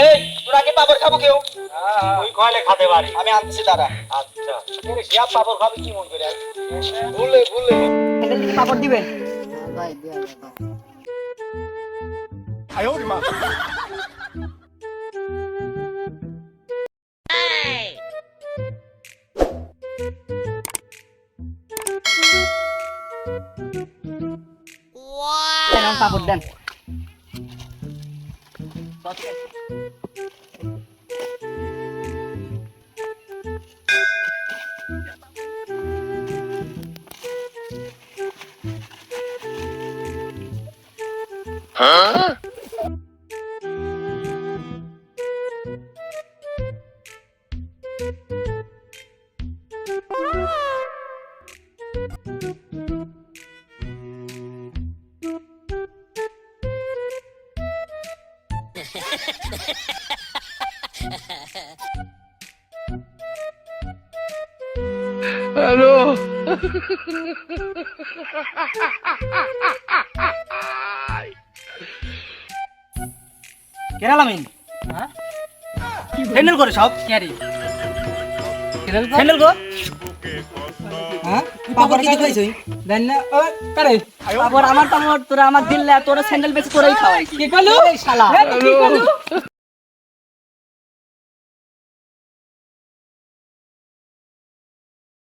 এই তোরা কি পাপড় খাব কেউ? তুই কয়লে খাতে পারি আমি আনতেছি দাঁড়া। আচ্ছা। এর পাপড় খাবি কি মন করে? ভুলে ভুলে। পাপড় দিবেন আমার পাপড় দেন। 어떻게? 어? কেরালামিন হ্যান্ডেল করে সব। ক্যারি হ্যান্ডেল কর। হ্যাঁ পাপড় কি খাইছই দেন না ও কারে? পাপড় আমার পাপড় তোরা আমার দিল্লা তোরা স্যান্ডেল বেশি করেই খাওয়াই। কি শালা। কি কইলো